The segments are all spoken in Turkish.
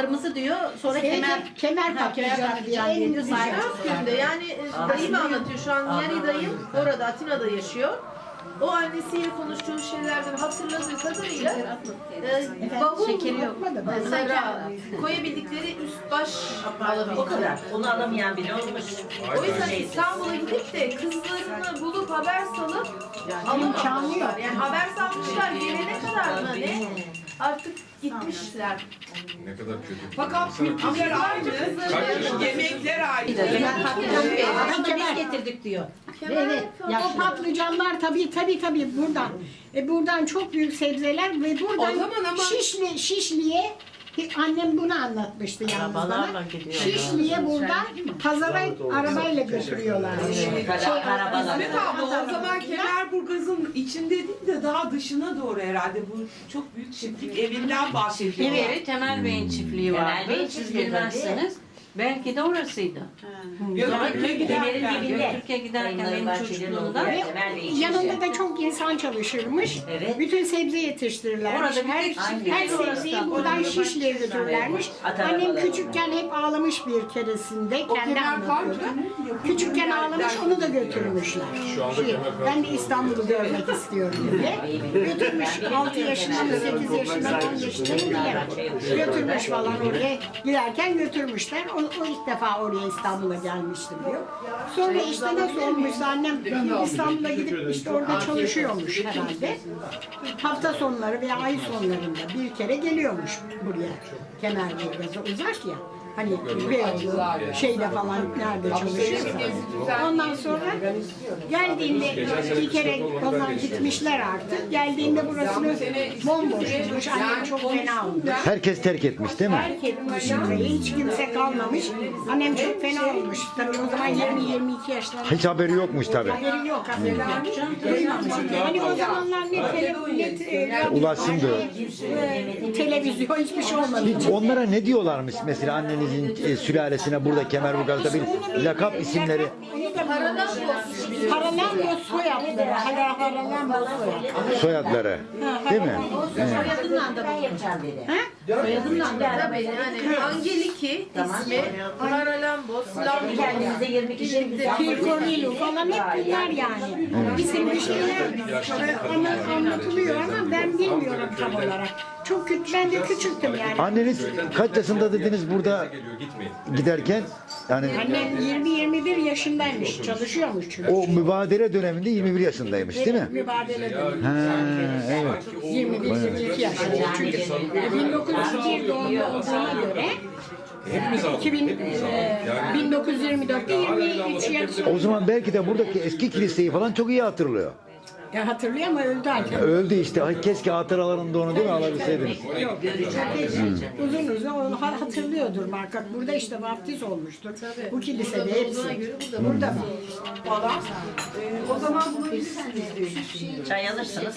Kırmızı diyor sonra Kemer, kemer kemer patlıcanı diye en diyor. güzel. Günde yani e, dayım anlatıyor. Şu an yani dayım orada Atina'da yaşıyor. O annesiyle konuştuğu şeylerden hatırladığı kadarıyla e, bavul şekeri yok. mesela koyabildikleri üst baş. O kadar. Onu alamayan bile olmuş. O yüzden İstanbul'a gidip de kızlarını bulup haber salıp alamamışlar. Yani haber salmışlar gelene kadar mı ne? Artık gitmişler. Ne kadar kötü. Fakat kültürler aynı, yemekler aynı. kemer. biz getirdik diyor. Evet. O patlıcanlar tabii tabii tabii buradan. E buradan çok büyük sebzeler ve buradan O zaman ama- Şişli Şişli'ye annem bunu anlatmıştı yalnız bana. Şişli'ye buradan? pazara arabayla götürüyorlarmış. Şey, abla o zaman Kemerburgaz'ın içinde değil de daha dışına doğru herhalde. Bu çok büyük çiftlik evinden bahsediyor. Evet, Temel Bey'in çiftliği Temel vardı. Bey'in Siz. Belki de orasıydı. Göktürk'e giderken. Göktürk'e giderken benim çocukluğumda. yanında çiftliği. da çok insan çalışırmış. Evet. Bütün sebze yetiştirirlermiş. Orada bir her, tek çiftlik her orası sebzeyi da. buradan Orada Şişli'ye götürürlermiş. At Annem arabaları. küçükken hep ağlamış bir keresinde. O Kendi anlatıyordu. Küçükken ağlamış onu da götürmüşler. Şu anda Şey, ben de. İstanbul'u görmek istiyorum diye. Götürmüş 6 yaşında mı 8 yaşında mı 10 yaşında mı bilemem. Götürmüş falan oraya giderken götürmüşler. O, o ilk defa oraya İstanbul'a gelmiştim diyor. Sonra işte nasıl olmuşsa annem İstanbul'a gidip işte orada çalışıyormuş herhalde. Hafta sonları veya ay sonlarında bir kere geliyormuş buraya. Kemerburgaz'a uzak ya. Hani Beyoğlu şeyde falan nerede çalışıyorsa. Ondan sonra geldiğinde bir kere onlar gitmişler artık. Geldiğinde burasını bomboşmuş. Annem çok fena olmuş. Herkes terk etmiş değil mi? Terk etmiş burayı. Hiç kimse kalmamış. Annem çok fena olmuş. Tabii o zaman 20-22 yaşlarında. Hiç haberi yokmuş tabii. Haberi yok, haberi yok. Duymamış. Hani o zamanlar ne telefon, ne e, Ulaşsın da. e, televizyon hiçbir şey olmadı. Hiç onlara ne diyorlarmış mesela annenizin e, sülalesine burada Kemerburgaz'da bir lakap isimleri Paralambo soyadları. Hala Paralambo soyadları. soyadları değil mi? Soyadından da yapacağım dedi. Soyadından da tabii yani Angeliki ismi Haralambos, Lambos. Kendinize 20 kişi güzel. Falan hep bunlar yani. İsim bir şeyler ama anlatılıyor ama ben bilmiyorum tam olarak. Çok küçük, ben de küçüktüm yani. Anneniz kaç yaşında dediniz burada giderken? Yani Annem 20-21 yaşındaymış, çalışıyormuş çünkü. o mübadele döneminde 21 yaşındaymış değil mi? Mübadele dönemi. Ha, evet. 21-22 yaşında. Çünkü 1901 doğumlu olduğuna göre Hepimiz aldık. 2000, Hepimiz aldık. e, Yani 1924'te 23 yaşında. O zaman belki de buradaki eski kiliseyi falan çok iyi hatırlıyor. Ya hatırlıyor ama öldü annem. Öldü işte. Ay keşke hatıralarında onu değil mi alabilseydiniz? Uzun uzun onu ha- hatırlıyordur muhakkak. Burada işte vaftiz olmuştur. Bu kilisede hepsi. Burada mı? falan. Ee, o zaman bulabilirsiniz diye düşünüyorum. Çay alırsınız.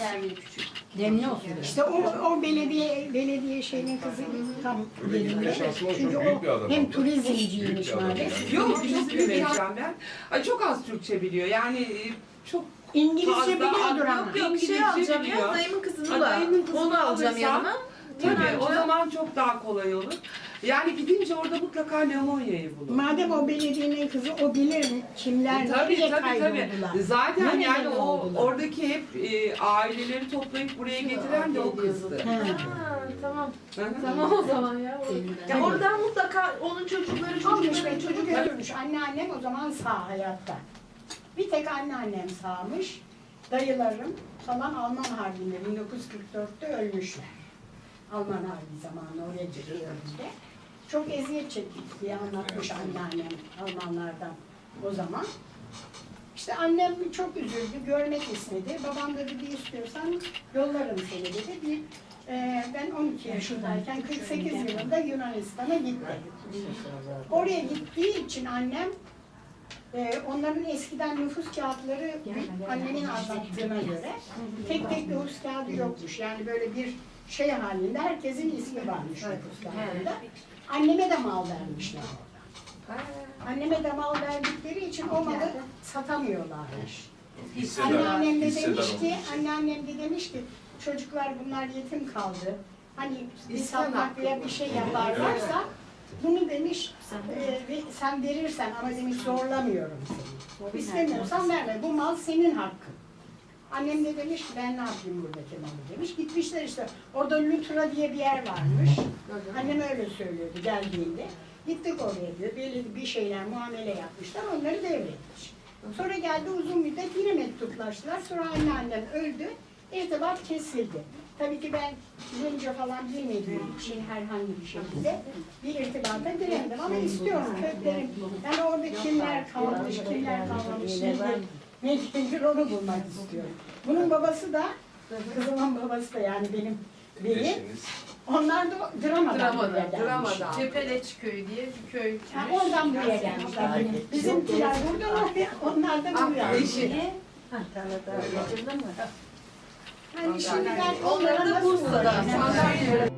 Demli olsun. İşte o, o belediye belediye şeyinin kızı tam yerinde. Çünkü o hem turizmciymiş maalesef. Yok çok vereceğim ben. Ay, çok az Türkçe biliyor. Yani e, çok İngilizce Fazla biliyordur ama. yok. Yok bir şey İngilizce alacağım ya dayımın kızını da dayının kızını onu alacağım alırsam- yanıma. Tabii o zaman çok daha kolay olur. Yani gidince orada mutlaka Lemonya'yı bulun. Madem o belediyenin kızı o bilir kimler Tabii nereye tabii tabii. kayboldular. Zaten Nereden yani o oldular? oradaki hep e, aileleri toplayıp buraya getiren de o kızdı. Ha. Ha, tamam. Hı hı. Tamam o zaman ya. Ya oradan mutlaka onun çocukları çocukları çocuk götürmüş. Anneannem o zaman sağ hayatta. Bir tek anneannem sağmış. Dayılarım falan Alman Harbi'nde 1944'te ölmüşler. Alman Harbi zamanı oraya gidiyordu. Çok eziyet çektik diye anlatmış anneannem Almanlardan o zaman. İşte annem çok üzüldü, görmek istedi. Babam da dedi istiyorsan yollarım seni dedi. Bir, e, ben 12 yaşındayken 48 yılında Yunanistan'a gitti. Oraya gittiği için annem e, onların eskiden nüfus kağıtları annemin anlattığına göre tek tek nüfus kağıdı yokmuş. Yani böyle bir şey halinde herkesin ismi varmış nüfus kağıdında. Anneme de mal vermişler orada. Anneme de mal verdikleri için o malı satamıyorlarmış. Anneannem de demiş ki, anneannem de demiş ki çocuklar bunlar yetim kaldı. hani bir satmak veya bir şey yaparlarsa bunu demiş e, ve sen verirsen ama demiş zorlamıyorum seni. İstemiyorsan verme. Bu mal senin hakkın. Annem de demiş ki ben ne yapayım buradaki malı demiş. Gitmişler işte. Orada Lutra diye bir yer varmış. Annem öyle söylüyordu geldiğinde. Gittik oraya diyor. Belli bir şeyler muamele yapmışlar. Onları devretmiş. Sonra geldi uzun müddet yine mektuplaştılar. Sonra anneannem öldü. İrtibat kesildi. Tabii ki ben Rumca falan bilmediğim için herhangi bir şekilde bir irtibata giremedim ama istiyorum köklerim. Yani orada kimler kalmış, kimler kalmamış, nedir, nedir onu bulmak istiyorum. Bunun babası da, kızımın babası da yani benim beyim, onlar da dramadan buraya Dramadan, gelmiş. Dramadan. Cepeleç köyü diye bir köy. Ha, oradan buraya gelmişler. Bizimkiler buradan oraya, onlar da buraya. Eşi. Yani şimdi ben Onları da Bursa'da? Sandalye